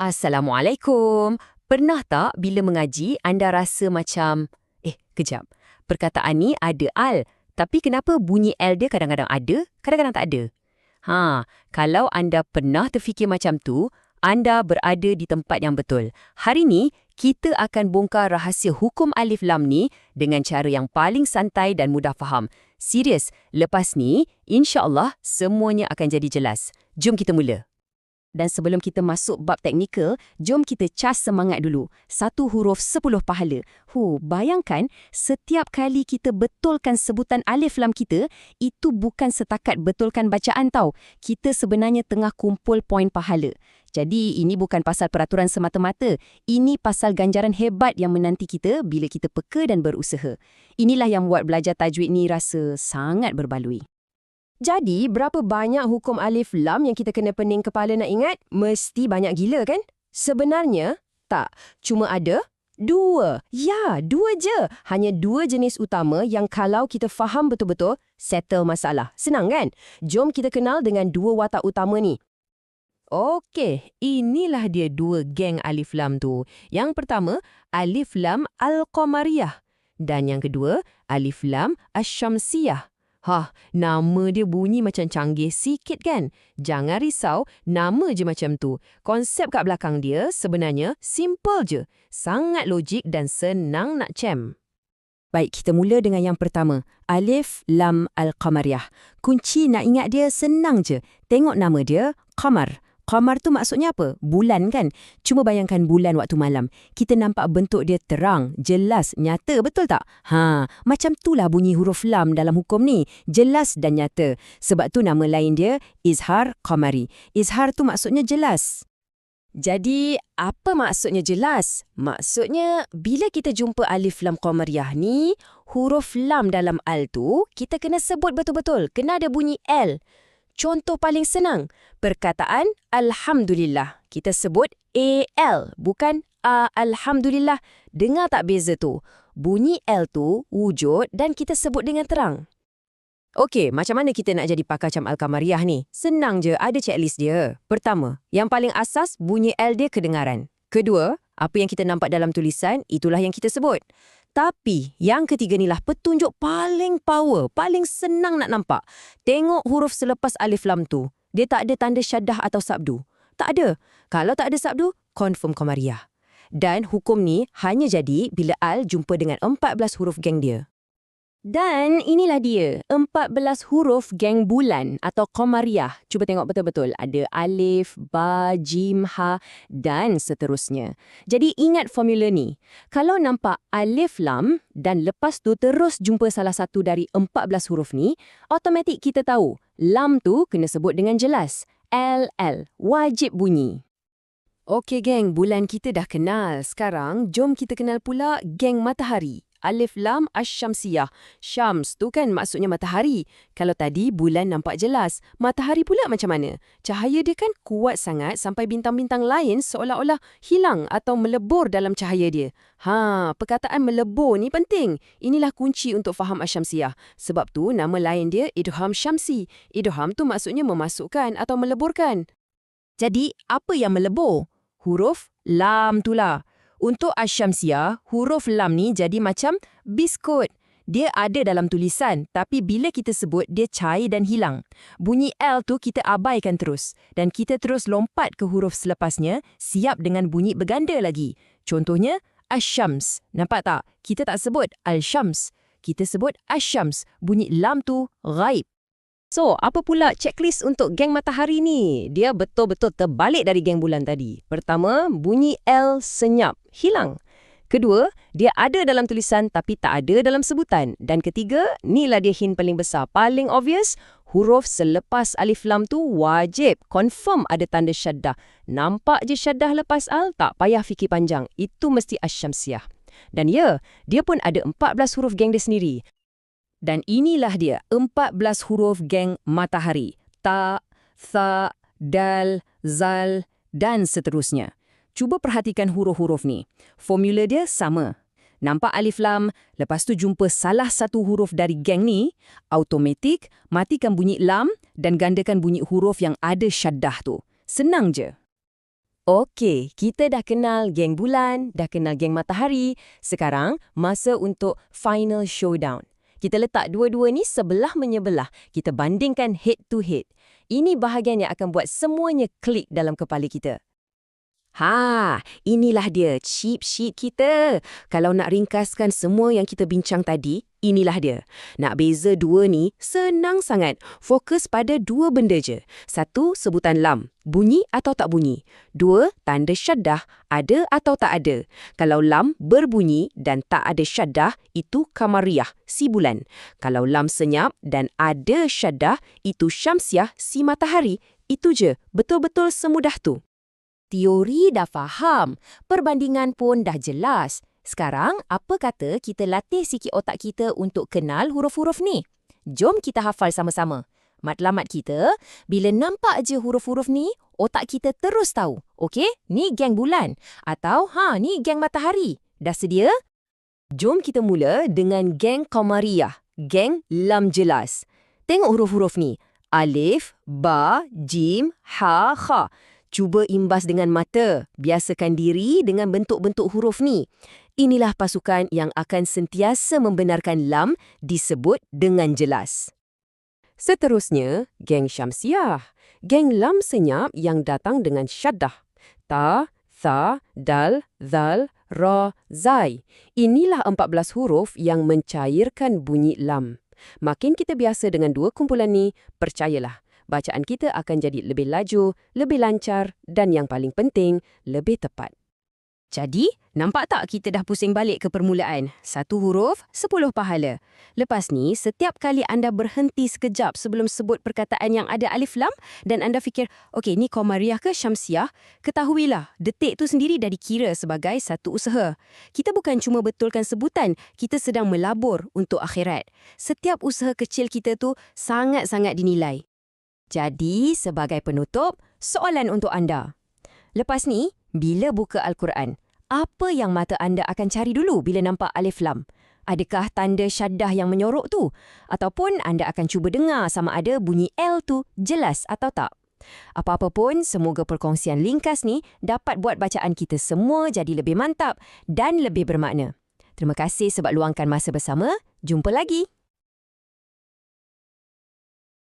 Assalamualaikum. Pernah tak bila mengaji anda rasa macam, eh, kejap. Perkataan ni ada al, tapi kenapa bunyi L dia kadang-kadang ada, kadang-kadang tak ada? Ha, kalau anda pernah terfikir macam tu, anda berada di tempat yang betul. Hari ni, kita akan bongkar rahsia hukum alif lam ni dengan cara yang paling santai dan mudah faham. Serius, lepas ni, insya-Allah semuanya akan jadi jelas. Jom kita mula. Dan sebelum kita masuk bab teknikal, jom kita cas semangat dulu. Satu huruf sepuluh pahala. Hu, bayangkan setiap kali kita betulkan sebutan alif lam kita, itu bukan setakat betulkan bacaan tau. Kita sebenarnya tengah kumpul poin pahala. Jadi ini bukan pasal peraturan semata-mata. Ini pasal ganjaran hebat yang menanti kita bila kita peka dan berusaha. Inilah yang buat belajar tajwid ni rasa sangat berbaloi. Jadi, berapa banyak hukum alif lam yang kita kena pening kepala nak ingat? Mesti banyak gila kan? Sebenarnya, tak. Cuma ada dua. Ya, dua je. Hanya dua jenis utama yang kalau kita faham betul-betul, settle masalah. Senang kan? Jom kita kenal dengan dua watak utama ni. Okey, inilah dia dua geng alif lam tu. Yang pertama, alif lam al-qamariyah. Dan yang kedua, alif lam asyamsiyah. Hah, nama dia bunyi macam canggih sikit kan? Jangan risau, nama je macam tu. Konsep kat belakang dia sebenarnya simple je. Sangat logik dan senang nak cem. Baik, kita mula dengan yang pertama. Alif Lam Al-Qamariyah. Kunci nak ingat dia senang je. Tengok nama dia, Qamar. Qamar tu maksudnya apa? Bulan kan? Cuma bayangkan bulan waktu malam. Kita nampak bentuk dia terang, jelas, nyata, betul tak? Ha, macam itulah bunyi huruf lam dalam hukum ni. Jelas dan nyata. Sebab tu nama lain dia Izhar Qamari. Izhar tu maksudnya jelas. Jadi, apa maksudnya jelas? Maksudnya, bila kita jumpa alif lam qamariyah ni, huruf lam dalam al tu, kita kena sebut betul-betul. Kena ada bunyi L. Contoh paling senang, perkataan Alhamdulillah. Kita sebut A-L, bukan A Alhamdulillah. Dengar tak beza tu? Bunyi L tu wujud dan kita sebut dengan terang. Okey, macam mana kita nak jadi pakar cam Al-Kamariyah ni? Senang je, ada checklist dia. Pertama, yang paling asas bunyi L dia kedengaran. Kedua, apa yang kita nampak dalam tulisan, itulah yang kita sebut. Tapi yang ketiga ni lah petunjuk paling power, paling senang nak nampak. Tengok huruf selepas alif lam tu. Dia tak ada tanda syaddah atau sabdu. Tak ada. Kalau tak ada sabdu, confirm Komariah. Dan hukum ni hanya jadi bila Al jumpa dengan 14 huruf geng dia. Dan inilah dia, 14 huruf geng bulan atau komariah. Cuba tengok betul-betul. Ada alif, ba, jim, ha dan seterusnya. Jadi ingat formula ni. Kalau nampak alif lam dan lepas tu terus jumpa salah satu dari 14 huruf ni, automatik kita tahu lam tu kena sebut dengan jelas. L, L. Wajib bunyi. Okey geng, bulan kita dah kenal. Sekarang jom kita kenal pula geng matahari. Alif Lam Ash-Shamsiyah. Syams tu kan maksudnya matahari. Kalau tadi bulan nampak jelas, matahari pula macam mana? Cahaya dia kan kuat sangat sampai bintang-bintang lain seolah-olah hilang atau melebur dalam cahaya dia. Ha, perkataan melebur ni penting. Inilah kunci untuk faham Ash-Shamsiyah. Sebab tu nama lain dia Idham Syamsi. Idham tu maksudnya memasukkan atau meleburkan. Jadi, apa yang melebur? Huruf Lam tu lah. Untuk Asyamsia, huruf lam ni jadi macam biskut. Dia ada dalam tulisan, tapi bila kita sebut, dia cair dan hilang. Bunyi L tu kita abaikan terus. Dan kita terus lompat ke huruf selepasnya, siap dengan bunyi berganda lagi. Contohnya, Asyams. Nampak tak? Kita tak sebut Al-Syams. Kita sebut Asyams. Bunyi lam tu ghaib. So, apa pula checklist untuk geng matahari ni? Dia betul-betul terbalik dari geng bulan tadi. Pertama, bunyi L senyap, hilang. Kedua, dia ada dalam tulisan tapi tak ada dalam sebutan. Dan ketiga, inilah dia hint paling besar, paling obvious, huruf selepas alif lam tu wajib, confirm ada tanda syaddah. Nampak je syaddah lepas al, tak payah fikir panjang. Itu mesti asyamsiah. Dan ya, dia pun ada 14 huruf geng dia sendiri. Dan inilah dia, 14 huruf geng matahari. Ta, tha, dal, zal, dan seterusnya. Cuba perhatikan huruf-huruf ni. Formula dia sama. Nampak alif lam, lepas tu jumpa salah satu huruf dari geng ni, automatik matikan bunyi lam dan gandakan bunyi huruf yang ada syaddah tu. Senang je. Okey, kita dah kenal geng bulan, dah kenal geng matahari. Sekarang, masa untuk final showdown. Kita letak dua-dua ni sebelah menyebelah. Kita bandingkan head to head. Ini bahagian yang akan buat semuanya klik dalam kepala kita. Ha, inilah dia cheat sheet kita. Kalau nak ringkaskan semua yang kita bincang tadi, inilah dia. Nak beza dua ni senang sangat. Fokus pada dua benda je. Satu, sebutan lam. Bunyi atau tak bunyi. Dua, tanda syaddah. Ada atau tak ada. Kalau lam berbunyi dan tak ada syaddah, itu kamariyah, si bulan. Kalau lam senyap dan ada syaddah, itu syamsiah, si matahari. Itu je. Betul-betul semudah tu. Teori dah faham, perbandingan pun dah jelas. Sekarang, apa kata kita latih sikit otak kita untuk kenal huruf-huruf ni? Jom kita hafal sama-sama. Matlamat kita, bila nampak je huruf-huruf ni, otak kita terus tahu. Okey, ni geng bulan. Atau, ha, ni geng matahari. Dah sedia? Jom kita mula dengan geng Qamariyah. Geng lam jelas. Tengok huruf-huruf ni. Alif, Ba, Jim, Ha, Kha. Cuba imbas dengan mata, biasakan diri dengan bentuk-bentuk huruf ni. Inilah pasukan yang akan sentiasa membenarkan lam disebut dengan jelas. Seterusnya, geng Syamsiah. Geng lam senyap yang datang dengan syaddah. Ta, tha, dal, zal, ra, zai. Inilah 14 huruf yang mencairkan bunyi lam. Makin kita biasa dengan dua kumpulan ni, percayalah, bacaan kita akan jadi lebih laju, lebih lancar dan yang paling penting, lebih tepat. Jadi, nampak tak kita dah pusing balik ke permulaan? Satu huruf, sepuluh pahala. Lepas ni, setiap kali anda berhenti sekejap sebelum sebut perkataan yang ada alif lam dan anda fikir, okey, ni Komariah ke Syamsiah? Ketahuilah, detik tu sendiri dah dikira sebagai satu usaha. Kita bukan cuma betulkan sebutan, kita sedang melabur untuk akhirat. Setiap usaha kecil kita tu sangat-sangat dinilai. Jadi, sebagai penutup, soalan untuk anda. Lepas ni, bila buka Al-Quran, apa yang mata anda akan cari dulu bila nampak alif lam? Adakah tanda syaddah yang menyorok tu? Ataupun anda akan cuba dengar sama ada bunyi L tu jelas atau tak? Apa-apa pun, semoga perkongsian lingkas ni dapat buat bacaan kita semua jadi lebih mantap dan lebih bermakna. Terima kasih sebab luangkan masa bersama. Jumpa lagi.